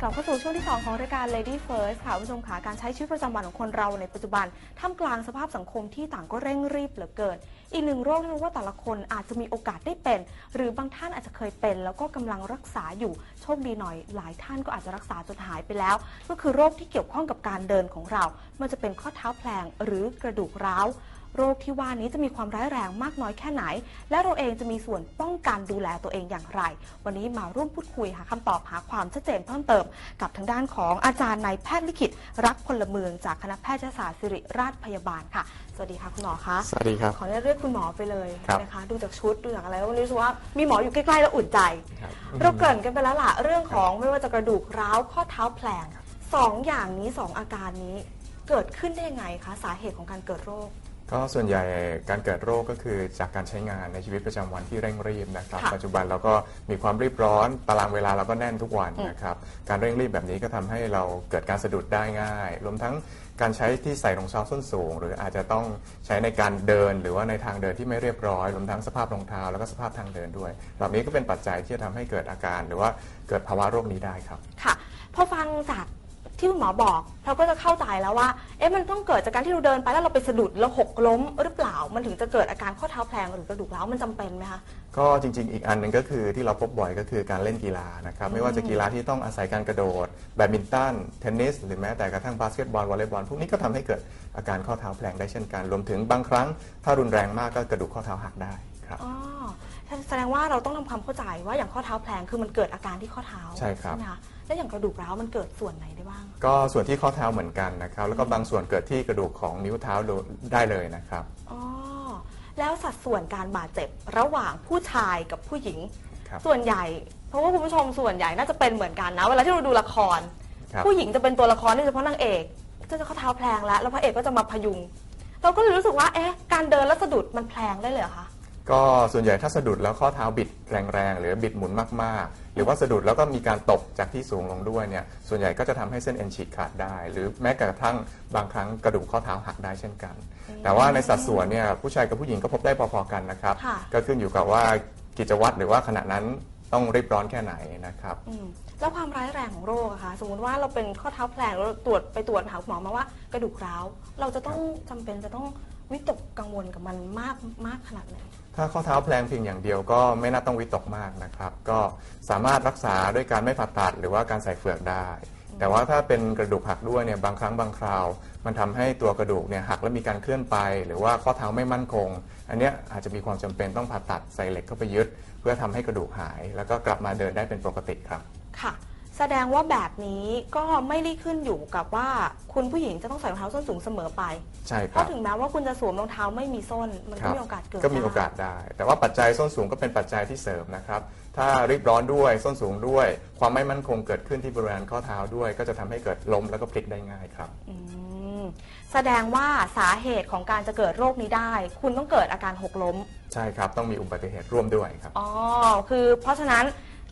กลับเข้าสู่ช่วงที่ 2 ของรายการ Lady First ค่ะคุณผู้ชมค่ะการใช้ชีวิตประจำวันของคนเราในปัจจุบันท่ามกลางสภาพสังคมที่ต่างก็เร่งรีบเหลือเกิน อีกหนึ่งโรคที่รู้ว่าแต่ละคนอาจจะมีโอกาสได้เป็น หรือบางท่านอาจจะเคยเป็น แล้วก็กำลังรักษาอยู่โชคดีหน่อย หลายท่านก็อาจจะรักษาจนหายไปแล้ว ก็คือโรคที่เกี่ยวข้องกับการเดินของเรา มันจะเป็นข้อเท้าแพลงหรือกระดูกร้าว โรคที่ว่านี้จะมีความร้ายแรงมากน้อยแค่ไหน และเราเองจะมีส่วนป้องกันดูแลตัวเองอย่างไร วันนี้มาร่วมพูดคุยหาคำตอบหาความชัดเจนเพิ่มเติม กับทางด้านของอาจารย์นายแพทย์ลิขิต รักพลเมืองจากคณะแพทยศาสตร์ศิริราชพยาบาลค่ะ สวัสดีค่ะคุณหมอคะสวัสดีครับขออนุญาตเรียกคุณหมอไปเลยครับนะคะ ดูจากชุดดูจากอะไรแล้ววันนี้รู้สึกว่ามีหมออยู่ใกล้ๆแล้วอุ่นใจครับเราเกริ่นกันไปแล้วล่ะเรื่องของไม่ว่าจะกระดูกร้าวข้อเท้าแผลงสองอย่างนี้สองอาการนี้เกิดขึ้นได้ยังไงคะสาเหตุของการเกิดโรค ก็ส่วนใหญ่การเกิดโรคก็คือจากการใช้งานในชีวิตประจำวันที่เร่งรีบนะครับ ค่ะปัจจุบันเราก็มีความรีบร้อน ตารางเวลาเราก็แน่นทุกวันอืมนะครับ การเร่งรีบแบบนี้ก็ทำให้เราเกิดการสะดุดได้ง่าย รวมทั้งการใช้ที่ใส่รองเท้าส้นสูง หรืออาจจะต้องใช้ในการเดิน หรือว่าในทางเดินที่ไม่เรียบร้อย รวมทั้งสภาพรองเท้าแล้วก็สภาพทางเดินด้วยเหล่านี้ก็เป็นปัจจัยที่จะทำให้เกิดอาการ หรือว่าเกิดภาวะโรคนี้ได้ครับ ค่ะพอฟังจาก ที่คุณหมอบอก เราก็จะเข้าใจแล้วว่า เอ๊ะมันต้องเกิดจากการที่เราเดินไปแล้วเราไปสะดุดแล้วหกล้มหรือเปล่า มันถึงจะเกิดอาการข้อเท้าแพลงหรือกระดูกร้าวมันจำเป็นไหมคะ ก็จริง ๆ อีกอันหนึ่งก็คือที่เราพบบ่อยก็คือการเล่นกีฬานะครับไม่ว่าจะกีฬาที่ต้องอาศัยการกระโดด แบดมินตันเทนนิสหรือแม้แต่กระทั่งบาสเกตบอลวอลเลย์บอลพวกนี้ก็ทำให้เกิดอาการข้อเท้าแพลงได้เช่นกันรวมถึงบางครั้ง ถ้ารุนแรงมากก็กระดูกข้อเท้าหักได้ครับ อ๋อแสดงว่าเราต้องทำความเข้าใจว่าอย่างข้อเท้าแพลงคือมันเกิดอาการที่ข้อเท้าใช่ครับ ไหมคะ แล้วอย่างกระดูกร้าวมันเกิดส่วนไหนได้บ้าง ก็ส่วนที่ข้อเท้าเหมือนกันนะครับ แล้วก็บางส่วนเกิดที่กระดูกของนิ้วเท้าได้เลยนะครับ อ๋อ แล้วสัดส่วนการบาดเจ็บระหว่างผู้ชายกับผู้หญิงครับส่วนใหญ่ เพราะว่าคุณผู้ชมส่วนใหญ่น่าจะเป็นเหมือนกันนะ เวลาที่เราดูละครครับผู้หญิงจะเป็นตัวละครโดยเฉพาะนางเอกก็จะเข้าเท้าแพลงแล้ว แล้วพระเอกก็จะมาพยุง เราก็เลยรู้สึกว่า เอ๊ะ การเดินแล้วสะดุดมันแพลงได้เลยเหรอคะ ก็ส่วนใหญ่ถ้าสะดุดแล้วข้อเท้าบิดแรงๆ หรือบิดหมุนมากๆ หรือว่าสะดุดแล้วก็มีการตกจากที่สูงลงด้วยเนี่ยส่วนใหญ่ก็จะทำให้เส้นเอ็นฉีกขาดได้ หรือแม้กระทั่งบางครั้งกระดูกข้อเท้าหักได้เช่นกัน แต่ว่าในสัดส่วนเนี่ยผู้ชายกับผู้หญิงก็พบได้พอๆกันนะครับค่ะก็ขึ้นอยู่กับว่ากิจวัตรหรือว่าขณะนั้นต้องรีบร้อนแค่ไหนนะครับอืมแล้วความร้ายแรงของโรคอะคะสมมติว่าเราเป็นข้อเท้าแพลงแล้วเราตรวจไปตรวจหาคุณหมอมาว่ากระดูกร้าว เราจะต้องจำเป็นจะต้องวิตกกังวลกับมันมากมากขนาดไหน ถ้าข้อเท้าแพลงเพียงอย่างเดียวก็ไม่น่าต้องวิตกมากนะครับ ก็สามารถรักษาด้วยการไม่ผ่าตัดหรือว่าการใส่เฟือกได้ แต่ว่าถ้าเป็นกระดูกหักด้วยเนี่ยบางครั้งบางคราว มันทำให้ตัวกระดูกเนี่ยหักและมีการเคลื่อนไป หรือว่าข้อเท้าไม่มั่นคง อันเนี้ยอาจจะมีความจำเป็นต้องผ่าตัดใส่เหล็กเข้าไปยึด เพื่อทำให้กระดูกหาย แล้วก็กลับมาเดินได้เป็นปกติครับค่ะ แสดงว่าแบบนี้ก็ไม่ได้ขึ้นอยู่กับว่าคุณผู้หญิงจะต้องใส่รองเท้าส้นสูงเสมอไป ใช่คเพรับ ราะถึงแม้ว่าคุณจะสวมรองเท้าไม่มีส้น มันคก็รับมีโอกาสเกิดก็มีโอกาสได้ได้ แต่ว่าปัจจัยส้นสูงก็เป็นปัจจัยที่เสริมนะครับ ถ้ารีบร้อนด้วยส้นสูงด้วย ความไม่มั่นคงเกิดขึ้นที่บริเวณข้อเท้าด้วย ก็จะทำให้เกิดล้มแล้วก็พลิกได้ง่ายครับ อืมแสดงว่าสาเหตุของการจะเกิดโรคนี้ได้ คุณต้องเกิดอาการหกล้ม ใช่ครับ ต้องมีอุบัติเหตุร่วมด้วยครับ อ๋อคือเพราะฉะนั้น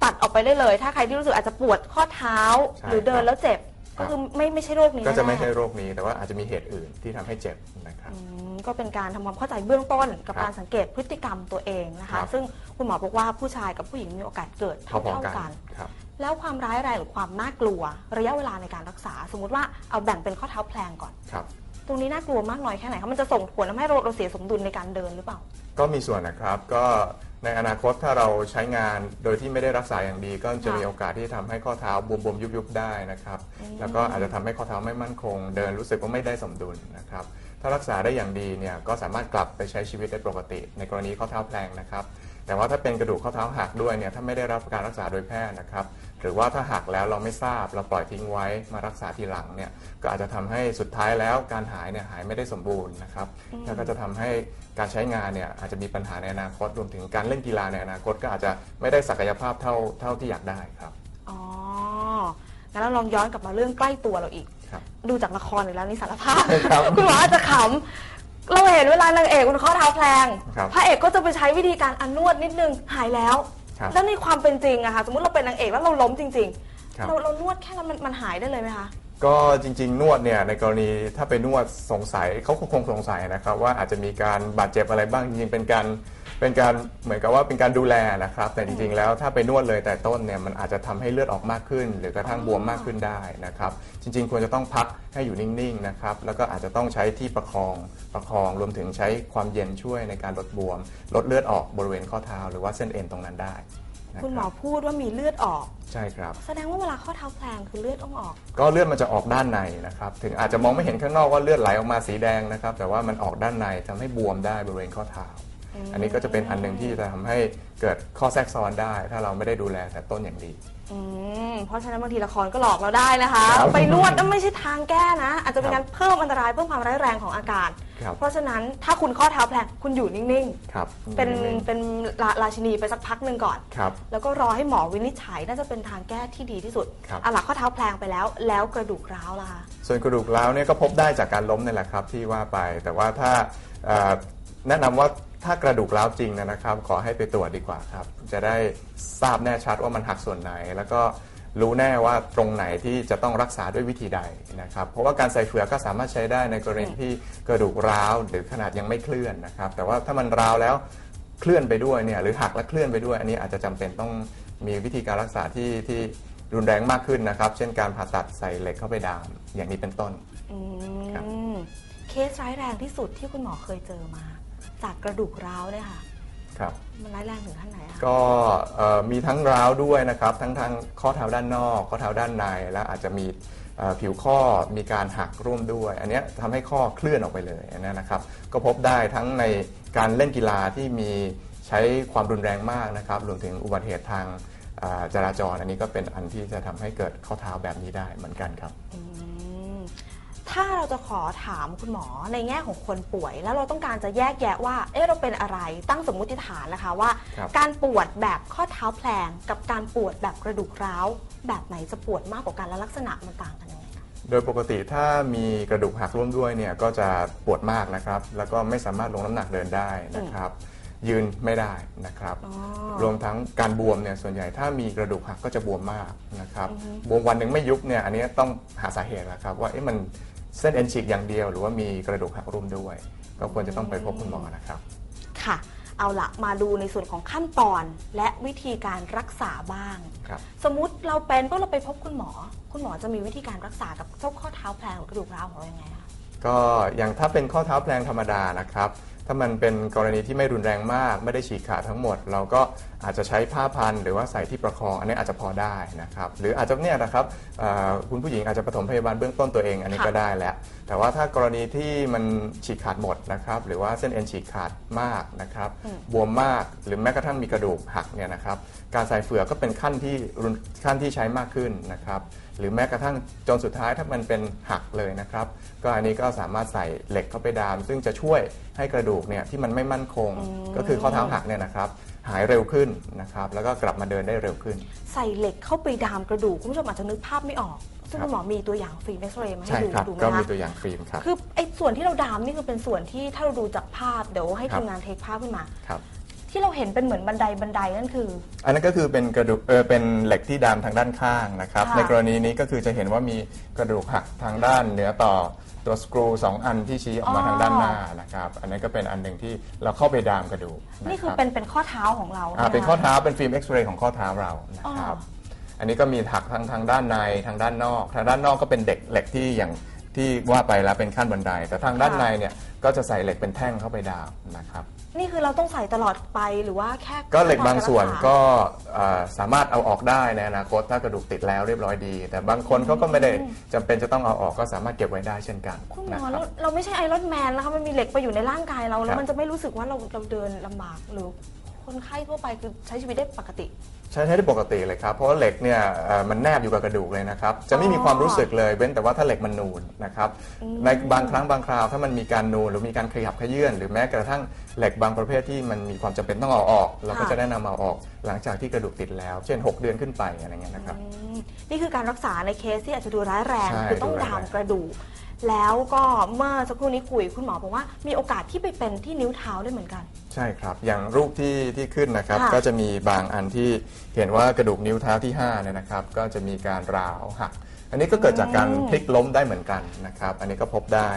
ตัดออกไปได้เลย ถ้าใครที่รู้สึกอาจจะปวดข้อเท้าใช่หรือเดินแล้วเจ็บ ครัก็บ คือไม่ไม่ใช่โรคนี้ก็จะไม่แน่ๆใช่โรคนี้ แต่ว่าอาจจะมีเหตุอื่นที่ทำให้เจ็บนะครับอืมก็เป็นการทำความเข้าใจเบื้องต้นกับครับการสังเกตพฤติกรรมตัวเองนะครัคะ บ ซึ่งคุณหมอบอกว่าผู้ชายกับผู้หญิงมีโอกาสเกิดพอเท่าๆๆกักันนครับ แล้วความร้ายแรงหรือความน่ากลัว ระยะเวลาในการรักษา สมมติว่าเอาแบ่งเป็นข้อเท้าแพลงก่อน ครับ ตรงนี้น่ากลัวมากน้อยแค่ไหนคะมันจะส่งผลทำให้เราเราเสียสมดุลในการเดินหรือเปล่า ก็มีส่วนนะครับก็ ในอนาคตถ้าเราใช้งานโดยที่ไม่ได้รักษาอย่างดี ก็จะค่ะมีโอกาสที่ทำให้ข้อเท้าบวมๆยุบๆได้นะครับอืมแล้วก็อาจจะทำให้ข้อเท้าไม่มั่นคง เดินรู้สึกว่าไม่ได้สมดุลนะครับ ถ้ารักษาได้อย่างดีเนี่ยก็สามารถกลับไปใช้ชีวิตได้ปกติ ในกรณีข้อเท้าแพลงนะครับ แต่ว่าถ้าเป็นกระดูกข้อเท้าหักด้วยเนี่ยถ้าไม่ได้รับการรักษาโดยแพทย์นะครับ หรือว่าถ้าหักแล้วเราไม่ทราบเราปล่อยทิ้งไว้มารักษาทีหลังเนี่ยก็อาจจะทำให้สุดท้ายแล้วการหายเนี่ยหายไม่ได้สมบูรณ์นะครับอืมแล้วก็จะทำให้การใช้งานเนี่ยอาจจะมีปัญหาในอนาคตรวมถึงการเล่นกีฬาในอนาคตก็อาจจะไม่ได้ศักยภาพเท่าเท่าที่อยากได้ครับอ๋องั้นเราลองย้อนกลับมาเรื่องใกล้ตัวเราอีกครับดูจากละครอีกแล้วนี่สารภาพครับคุณหมออาจจะขำเราเห็นเวลานางเอกมันข้อเท้าแพลงครับพระเอกก็จะไปใช้วิธีการอันนวดนิดนึงหายแล้ว ครับแล้วในความเป็นจริงอะค่ะสมมติเราเป็นนางเอกแล้วเราล้มจริง ครับ ๆ เราเรานวดแค่นั้นมันมันหายได้เลยไหมคะ ก็จริง ๆ นวดเนี่ยในกรณีถ้าไปนวดสงสัยเขาคงสงสัยนะครับว่าอาจจะมีการบาดเจ็บอะไรบ้างจริงๆเป็นการ เป็นการเหมือนกับว่าเป็นการดูแลนะครับ แต่จริงๆแล้วถ้าไปนวดเลยแต่ต้นเนี่ยมันอาจจะทำให้เลือดออกมากขึ้น หรือกระทั่งบวมมากขึ้นได้นะครับ จริง ๆ ควรจะต้องพักให้อยู่นิ่งๆนะครับแล้วก็อาจจะต้องใช้ที่ประคองประคองรวมถึงใช้ความเย็นช่วยในการลดบวม ลดเลือดออกบริเวณข้อเท้า หรือว่าเส้นเอ็นตรงนั้นได้นะคุณหมรัอบพูดว่ามีเลือดออก ใช่ครับ แสดงว่าเวลาข้อเท้าแพลงคือเลือดต้องออก ก็เลือดมันจะออกด้านในนะครับ ถึงอาจจะมองไม่เห็นข้างนอกว่าเลือดไหลออกมาสีแดงนะครับ แต่ว่ามันออกด้านในทำให้บวมได้บริเวณข้อเท้า อันนี้ก็จะเป็นอันหนึ่งที่จะทำให้เกิดข้อแทรกซ้อนได้ ถ้าเราไม่ได้ดูแลแต่ต้นอย่างดี อืมเพราะฉะนั้นบางทีละครก็หลอกเราได้นะคะ ครับไปนวดนั่นไม่ใช่ทางแก้นะ อาจจะเป็นการเพิ่มอันตรายเพิ่มความร้ายแรงของอาการ ครับ เพราะฉะนั้นถ้าคุณข้อเท้าแพลงคุณอยู่นิ่งครับๆ เป็นเป็นราราชินีไปสักพักหนึ่งก่อน ครับ แล้วก็รอให้หมอวินิจฉัยน่าจะเป็นทางแก้ที่ดีที่สุดครับ เอาล่ะข้อเท้าแพลงไปแล้ว แล้วกระดูกร้าวล่ะคะ ส่วนกระดูกร้าวเนี่ยก็พบได้จากการล้มนี่แหละครับที่ว่าไป แต่ว่าถ้าเอ่อแนะนำว่าถ้ากระดูกร้าวจริงนะครับ ขอให้ไปตรวจดีกว่าครับ จะได้ทราบแน่ชัดว่ามันหักส่วนไหนแล้วก็รู้แน่ว่าตรงไหนที่จะต้องรักษาด้วยวิธีใดนะครับเพราะว่าการใส่เฟือกก็สามารถใช้ได้ในกรณีที่กระดูกร้าวหรือขนาดยังไม่เคลื่อนนะครับ แต่ว่าถ้ามันร้าวแล้วเคลื่อนไปด้วยเนี่ยหรือหักและเคลื่อนไปด้วย อันนี้อาจจะจำเป็นต้องมีวิธีการรักษาที่ที่รุนแรงมากขึ้นนะครับ เช่นการผ่าตัดใส่เหล็กเข้าไปดามอย่างนี้เป็นต้นอืครับมเคสร้ายแรงที่สุดที่คุณหมอเคยเจอมา จากกระดูกร้าวเนี่ยค่ะ ครับ มันร้ายแรงถึงขั้นไหนอะก็เอ่อมีทั้งร้าวด้วยนะครับ ทั้งทางข้อเท้าด้านนอก ข้อเท้าด้านใน และอาจจะมีเอ่อผิวข้อมีการหักร่วมด้วย อันเนี้ยทำให้ข้อเคลื่อนออกไปเลยอันนั้นนะครับ ก็พบได้ทั้งในการเล่นกีฬาที่มีใช้ความรุนแรงมากนะครับรวมถึงอุบัติเหตุทางเอ่อจราจร อันนี้ก็เป็นอันที่จะทำให้เกิดข้อเท้าแบบนี้ได้เหมือนกันครับ อืม ถ้าเราจะขอถามคุณหมอในแง่ของคนป่วย แล้วเราต้องการจะแยกแยะว่า เอ๊ะเราเป็นอะไรตั้งสมมุติฐานนะคะว่า ครับการปวดแบบข้อเท้าแพลง กับการปวดแบบกระดูกร้าว แบบไหนจะปวดมากกว่ากันและลักษณะมันต่างกันยังไงคะโดยปกติถ้ามีกระดูกหักร่วมด้วยเนี่ยก็จะปวดมากนะครับ แล้วก็ไม่สามารถลงน้ำหนักเดินได้นะครับ ยืนไม่ได้นะครับ อ๋อ รวมทั้งการบวมเนี่ยส่วนใหญ่ถ้ามีกระดูกหักก็จะบวมมากนะครับอือฮึบวมวันหนึ่งไม่ยุบเนี่ยอันนี้ต้องหาสาเหตุนะครับ ว่าเอ๊ะมัน เส้นเอ็นฉีกอย่างเดียว หรือว่ามีกระดูกหักร่วมด้วย ก็ควรจะต้องไปพบคุณหมอนะครับ ค่ะ เอาละมาดูในส่วนของขั้นตอนและวิธีการรักษาบ้าง ครับ สมมุติเราเป็นปุ๊บเราไปพบคุณหมอ คุณหมอจะมีวิธีการรักษากับเจ้าข้อเท้าแพลงหรือกระดูกร้าวของเรายังไงคะ ก็อย่างถ้าเป็นข้อเท้าแพลงธรรมดานะครับ ถ้ามันเป็นกรณีที่ไม่รุนแรงมาก ไม่ได้ฉีกขาดทั้งหมด เราก็อาจจะใช้ผ้าพันหรือว่าใส่ที่ประคอง อันนี้อาจจะพอได้นะครับ หรืออาจจะเนี่ยนะครับคุณผู้หญิงอาจจะปฐมพยาบาลเบื้องต้นตัวเอง อันนี้ก็ได้แล้ว แต่ว่าถ้ากรณีที่มันฉีกขาดหมดนะครับ หรือว่าเส้นเอ็นฉีกขาดมากนะครับ บวมมากหรือแม้กระทั่งมีกระดูกหักเนี่ยนะครับ การใส่เฟือกก็เป็นขั้นที่รุนขั้นที่ใช้มากขึ้นนะครับ หรือแม้กระทั่งจนสุดท้ายถ้ามันเป็นหักเลยนะครับ ก็อันนี้ก็สามารถใส่เหล็กเข้าไปดาม ซึ่งจะช่วยให้กระดูกเนี่ยที่มันไม่มั่นคง ก็คือข้อเท้าหักเนี่ยนะครับหายเร็วขึ้นนะครับ แล้วก็กลับมาเดินได้เร็วขึ้น ใส่เหล็กเข้าไปดามกระดูกคุณผู้ชมอาจจะนึกภาพไม่ออก ซึ่งครับคุณหมอมีตัวอย่างฟิล์มเอ็กซเรย์มาให้ใช่ดูครับดูไหมก็มีคะตัวอย่างฟิล์มครับ คือไอ้ส่วนที่เราดามนี่คือเป็นส่วนที่ถ้าเราดูจากภาพเดี๋ยวให้ครัทีบมงานเทคภาพขึ้นมา ครับ ที่เราเห็นเป็นเหมือนบันไดบันไดนั่นคือ อันนั้นก็คือเป็นกระดูกเออเป็นเหล็กที่ดามทางด้านข้างนะครับ ค่ะในกรณีนี้ก็คือจะเห็นว่ามีกระดูกหักทางด้านเหนือต่อตัวสกรูสองอันที่ชี้ออกมาทางด้านหน้านะครับ อันนี้ก็เป็นอันหนึ่งที่เราเข้าไปดามกระดูกะนี่คือรับเป็นเป็นข้อเท้าของเราอ่าใช่ไหมเป็นข้อคะเท้าเป็นฟิล์มเอ็กซเรย์ของข้อเท้าเรานะครับ อ๋ออันนี้ก็มีหักทางทางด้านในทางด้านนอก ทางด้านนอกก็เป็นเด็กเหล็กที่อย่างที่ว่าไปแล้วเป็นขั้นบันได แต่ทางด้านในเนี่ยก็จะใส่เหล็กเป็นแท่งเข้าไปดามนะครับ นี่คือเราต้องใส่ตลอดไปหรือว่าแค่ก็เหล็กบางส่วนขั้ตอารรัษาก็เอ่อสามารถเอาออกได้ในอนาคตถ้ากระดูกติดแล้วเรียบร้อยดี แต่บางคนเขาก็ไม่ได้จำเป็นจะต้องเอาออกก็สามารถเก็บไว้ได้เช่นกันคุณหมนะอครัเราบเราไม่ใช่ไอรอนแมนนะคะมันมีเหล็กไปอยู่ในร่างกายเรา แล้ครัวบ มันจะไม่รู้สึกว่าเราเราเดินลำบากหรือ คนไข้ทั่วไปคือใช้ชีวิตได้ปกติ ใช้ใช้ได้ปกติเลยครับ เพราะว่าเหล็กเนี่ยเอ่อมันแนบอยู่กับกระดูกเลยนะครับ จะไม่มีความรู้สึกเลยเว้นแต่ว่าถ้าเหล็กมันนูนนะครับ ในบางครั้งบางคราวถ้ามันมีการนูนหรือมีการขยับขยื่นหรือแม้กระทั่งเหล็กบางประเภทที่มันมีความจำเป็นต้องเอาออก เราก็ค่ะ จะแนะนำเอาออก หลังจากที่กระดูกติดแล้ว เช่น 6 เดือนขึ้นไปอะไรเงี้ยนะครับ อืมนี่คือการรักษาในเคสที่อาจจะดูร้ายแรง ใช่คือต้องดูร้ายดามแรง กระดูก แล้วก็เมื่อสักครู่นี้คุยคุณหมอบอกว่ามีโอกาสที่ไปเป็นที่นิ้วเท้าได้เหมือนกันใใช่ครับ อย่างรูปที่ที่ขึ้นนะครับ ค่ะก็จะมีบางอันที่เห็นว่ากระดูกนิ้วเท้าที่5เนี่ยนะครับ ก็จะมีการร้าวหัก อันนี้ก็เกิดจากการพลิกล้มได้เหมือนกันนะครับ อันนี้ก็พบได้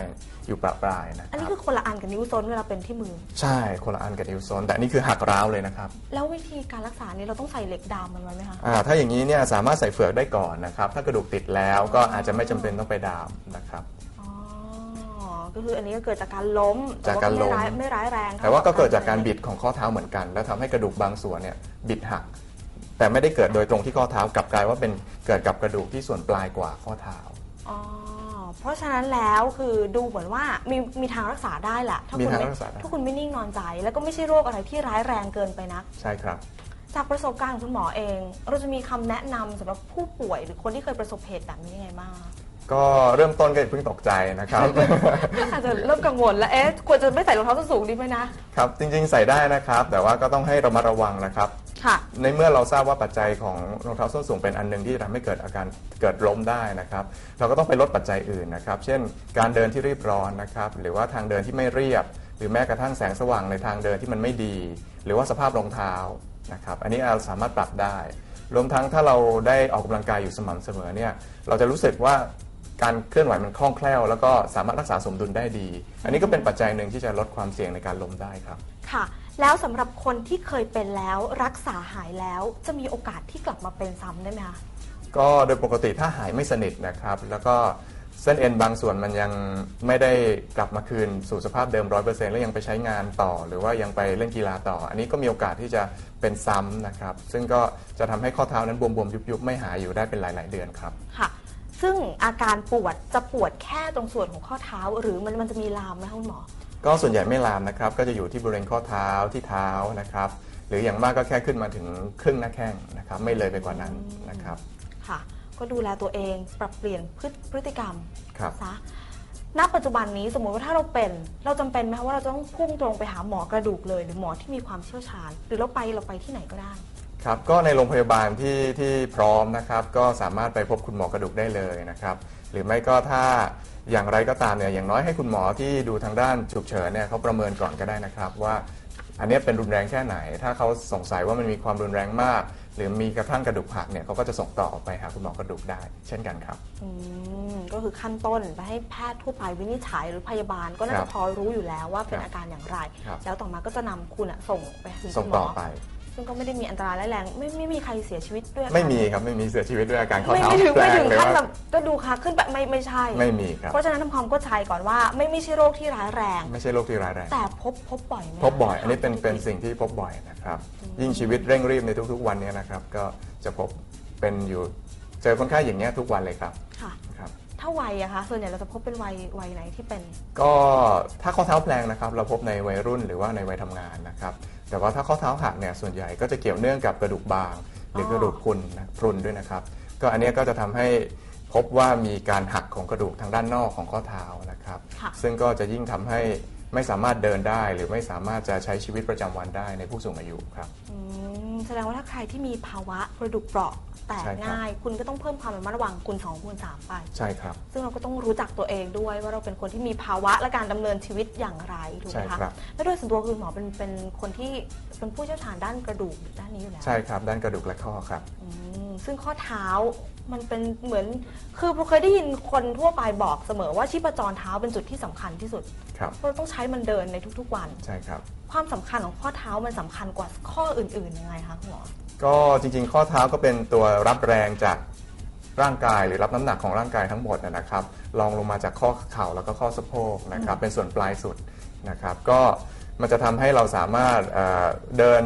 อยู่ประปรายนะคอันนี้รับ คือคนละอันกับนิ้วซ้นเวลาเป็นที่มือ ใช่คนละอันกับนิ้วโซนแต่อันนี้คือหักร้าวเลยนะครับ แล้ววิธีการรักษานี้เราต้องใส่เหล็กดามมันไว้ไหมคะ อ่าถ้าอย่างนี้เนี่ยสามารถใส่เฟือกได้ก่อนนะครับ ถ้ากระดูกติดแล้วก็อาจจะไม่จำเป็นต้องไปดามนะครับอ๋อ ก็คืออันนี้ก็เกิดจากการล้มจากการล้มแต่ว่ไม่ร้ายไม่ร้ายแรงเท่แต่ว่าก็เกิดจากการบิดของข้อเท้าเหมือนกัน แล้วทำให้กระดูกบางส่วนเนี่ยบิดหัก แต่ไม่ได้เกิดโดยตรงที่ข้อเท้ากลับกลายว่าเป็นเกิดกับกระดูกที่ส่วนปลายกว่าข้อเท้า อ๋อเพราะฉะนั้นแล้วคือดูเหมือนว่ามีมีทางรักษาได้แหละถ้ามีคุณทางไม่รักษาได้ ถ้าคุณไม่นิ่งนอนใจ แล้วก็ไม่ใช่โรคอะไรที่ร้ายแรงเกินไปนัก ใช่ครับ จากประสบการณ์ของคุณหมอเอง เราจะมีคำแนะนำสำหรับผู้ป่วยหรือคนที่เคยประสบเหตุแบบนี้ยังไงบ้าง ก็เริ่มต้นก็อย่าเพิ่งตกใจนะครับ อาจจะเริ่มกังวลแล้วเอ๊ะควรจะไม่ใส่รองเท้าส้นสูงดีไหมนะครับจริงๆใส่ได้นะครับ แต่ว่าก็ต้องให้ระมัดระวังนะครับ ค่ะ ในเมื่อเราทราบว่าปัจจัยของรองเท้าส้นสูงเป็นอันหนึ่งที่ทำให้เกิดอาการเกิดล้มได้นะครับ เราก็ต้องไปลดปัจจัยอื่นนะครับ เช่น การเดินที่รีบร้อนนะครับหรือว่าทางเดินที่ไม่เรียบ หรือแม้กระทั่งแสงสว่างในทางเดินที่มันไม่ดี หรือว่าสภาพรองเท้านะครับอันนี้เราสามารถปรับได้ รวมทั้งถ้าเราได้ออกกำลังกายอยู่สม่ำเสมอเนี่ยเราจะรู้สึกว่า การเคลื่อนไหวมันคล่องแคล่ว แล้วก็สามารถรักษาสมดุลได้ดี อันนี้ก็เป็นปัจจัยหนึ่งที่จะลดความเสี่ยงในการล้มได้ครับ ค่ะ แล้วสำหรับคนที่เคยเป็นแล้วรักษาหายแล้วจะมีโอกาสที่กลับมาเป็นซ้ำได้ไหมคะ ก็โดยปกติถ้าหายไม่สนิทนะครับ แล้วก็เส้นเอ็นบางส่วนมันยังไม่ได้กลับมาคืนสู่สภาพเดิม100%แล้วยังไปใช้งานต่อ หรือว่ายังไปเล่นกีฬาต่อ อันนี้ก็มีโอกาสที่จะเป็นซ้ำนะครับ ซึ่งก็จะทำให้ข้อเท้านั้นบวมๆยุบๆไม่หายอยู่ได้เป็นหลาย ๆ เดือนครับ ค่ะ ซึ่งอาการปวดจะปวดแค่ตรงส่วนของข้อเท้า หรือมันมันจะมีลามไหมคะคุณหมอ ก็ส่วนใหญ่ไม่ลามนะครับ ก็จะอยู่ที่บริเวณข้อเท้าที่เท้านะครับ หรืออย่างมากก็แค่ขึ้นมาถึงครึ่งหน้าแข้งนะครับ ไม่เลยไปกว่านั้นนะครับ ค่ะ ก็ดูแลตัวเองปรับเปลี่ยนพฤติพฤติกรรมครับซะณปัจจุบันนี้สมมติว่าถ้าเราเป็นเราจำเป็นไหมคะว่าเราจะต้องพุ่งตรงไปหาหมอกระดูกเลย หรือหมอที่มีความเชี่ยวชาญ หรือเราไปเราไปที่ไหนก็ได้ ครับก็ในโรงพยาบาลที่ที่พร้อมนะครับ ก็สามารถไปพบคุณหมอกระดูกได้เลยนะครับ หรือไม่ก็ถ้าอย่างไรก็ตามเนี่ยอย่างน้อยให้คุณหมอที่ดูทางด้านฉุกเฉินเนี่ยเขาประเมินก่อนก็ได้นะครับว่า อันเนี้ยเป็นรุนแรงแค่ไหน ถ้าเขาสงสัยว่ามันมีความรุนแรงมาก หรือมีกระทั่งกระดูกหักเนี่ยเขาก็จะส่งต่อไปหาคุณหมอกระดูกได้ เช่นกันครับ อืมก็คือขั้นต้นไปให้แพทย์ทั่วไปวินิจฉัยหรือพยาบาลก็น่าครัจะบพอรู้อยู่แล้วว่าเป็นครับอาการอย่างไร ครับ แล้วต่อมาก็จะนำคุณอะส่งไปถึงส่งคุณหมต่ออ ไป ซึ่งก็ไม่ได้มีอันตรายร้ายแรงไม่ไม่มีใครเสียชีวิตด้วยอาการ ไม่มีครับไม่มีเสียชีวิตด้วยอาการข้อไม่เท้าไม่ถึงแปลไม่งถึงหรือขั้นว่าแบบก็ดูค่ะขึ้นไปไม่ไม่ใช่ ไม่มีครับ เพราะฉะนั้นทำความเข้าใจก่อนว่า ไม่ไม่ใช่โรคที่ร้ายแรง ไม่ใช่โรคที่ร้ายแรง แต่พบพบบ่อยไหมพบบ่อย อันนี้เป็นเป็นสิ่งที่พบบ่อยนะครับ ยิ่งชีวิตเร่งรีบในทุกๆ วันเนี้นะครับ ก็จะพบเป็นอยู่เจอคนไข้อย่างเงี้ยทุกวันเลยครับค่ะ ครับ ถ้าวัยอะคะส่วนใหญ่เราจะพบเป็นวัยวัยไหนที่เป็น ก็ถ้าข้อเท้าแพลงนะครับ เราพบในวัยรุ่นหรือว่าในวัยทำงานนะครับ แต่ว่าถ้าข้อเท้าหักเนี่ยส่วนใหญ่ก็จะเกี่ยวเนื่องกับกระดูกบาง หรืออกระดูกพรุนนะพรุนด้วยนะครับ ก็อันเนี้ยก็จะทำให้พบว่ามีการหักของกระดูกทางด้านนอกของข้อเท้านะครับ ค่ะ ซึ่งก็จะยิ่งทำให้ไม่สามารถเดินได้ หรือไม่สามารถจะใช้ชีวิตประจำวันได้ในผู้สูงอายุครับ อืมแสดงว่าถ้าใครที่มีภาวะกระดูกเปราะ แตกใช่ครับ ง่าย คุณก็ต้องเพิ่มความระมัดระวังคูณสองคูณสามไป ใช่ครับ ซึ่งเราก็ต้องรู้จักตัวเองด้วยว่าเราเป็นคนที่มีภาวะและการดำเนินชีวิตอย่างไรถูกไหมใช่คะครับ และโดยส่วนตัวคือหมอเป็นเป็นคนที่เป็นผู้เชี่ยวชาญด้านกระดูกด้านนี้อยู่แล้วใช่ครับด้านกระดูกและข้อครับ อืมซึ่งข้อเท้า มันเป็นเหมือน คือเราเคยได้ยินคนทั่วไปบอกเสมอว่าชีพจรเท้าเป็นจุดที่สำคัญที่สุด ครับเพราะเราต้องใช้มันเดินในทุกๆวัน ใช่ครับ ความสำคัญของข้อเท้ามันสำคัญกว่าข้ออื่นๆยังไงคะคุณหมอ ก็จริงๆ ข้อเท้าก็เป็นตัวรับแรงจากร่างกายหรือรับน้ำหนักของร่างกายทั้งหมดนะนะครับลองลงมาจากข้อเข่าแล้วก็ข้อสะโพกนะครับเป็นส่วนปลายสุดนะครับก็มันจะทำให้เราสามารถเอ่อเดิน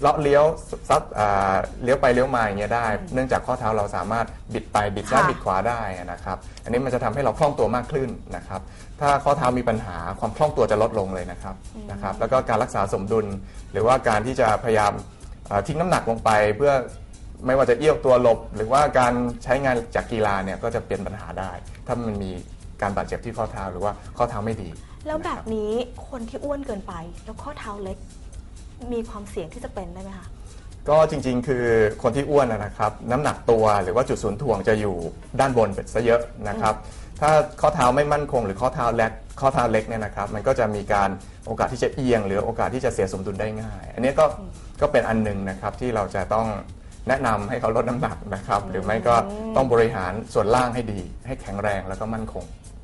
เลาะเลี้ยวซับเอ่อเลี้ยวไปเลี้ยวมาอย่างเงี้ยได้ เนื่องจากข้อเท้าเราสามารถบิดไปบิดซ้ายค่ะบิดขวาได้นะครับ อันนี้มันจะทำให้เราคล่องตัวมากขึ้นนะครับ ถ้าข้อเท้ามีปัญหาความคล่องตัวจะลดลงเลยนะครับนะครับ แล้วก็การรักษาสมดุล หรือว่าการที่จะพยายามเอ่อทิ้งน้ำหนักลงไป เพื่อไม่ว่าจะเอี้ยวตัวหลบ หรือว่าการใช้งานจากกีฬาเนี่ยก็จะเป็นปัญหาได้ ถ้ามันมีการบาดเจ็บที่ข้อเท้าหรือว่าข้อเท้าไม่ดีแล้วแบบนะครับนี้คนที่อ้วนเกินไป แล้วข้อเท้าเล็ก มีความเสี่ยงที่จะเป็นได้ไหมคะ ก็จริงๆ คือคนที่อ้วนนะนะครับ น้ำหนักตัวหรือว่าจุดศูนย์ถ่วงจะอยู่ด้านบนเป็นซะเยอะนะครับ ถ้าข้อเท้าไม่มั่นคงหรือข้อเท้าเล็กข้อเท้าเล็กเนี่ยนะครับ มันก็จะมีการโอกาสที่จะเอียง หรือโอกาสที่จะเสียสมดุลได้ง่าย อันนี้ก็ก็เป็นอันหนึ่งนะครับที่เราจะต้องแนะนำให้เขาลดน้ำหนักนะครับ หรือไม่ก็ต้องบริหารส่วนล่างให้ดี ให้แข็งแรงแล้วก็มั่นคงอืม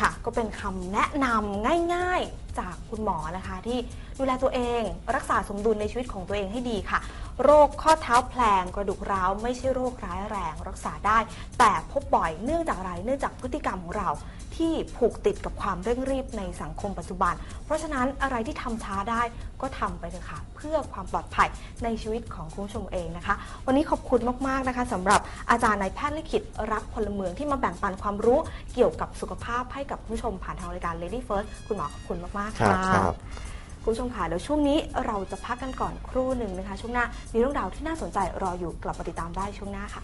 ค่ะ ก็เป็นคำแนะนำง่ายๆจากคุณหมอนะคะ ที่ดูแลตัวเอง รักษาสมดุลในชีวิตของตัวเองให้ดีค่ะ โรคข้อเท้าแพลงกระดูกร้าวไม่ใช่โรคร้ายแรงรักษาได้ แต่พบบ่อยเนื่องจากอะไรเนื่องจากพฤติกรรมของเรา ที่ผูกติดกับความเร่งรีบในสังคมปัจจุบัน เพราะฉะนั้นอะไรที่ทำช้าได้ก็ทำไปเถอะค่ะ เพื่อความปลอดภัยในชีวิตของคุณผู้ชมเองนะคะ วันนี้ขอบคุณมากๆนะคะสำหรับอาจารย์นายแพทย์ลิขิตรักพลเมืองที่มาแบ่งปันความรู้เกี่ยวกับสุขภาพให้กับผู้ชมผ่านทางรายการ Lady First คุณหมอขอบคุณมากๆค่ะครับ คุณผู้ชมค่ะเดี๋ยวช่วงนี้เราจะพักกันก่อนครู่หนึ่งนะคะ ช่วงหน้ามีเรื่องราวที่น่าสนใจรออยู่กลับมาติดตามได้ช่วงหน้าค่ะ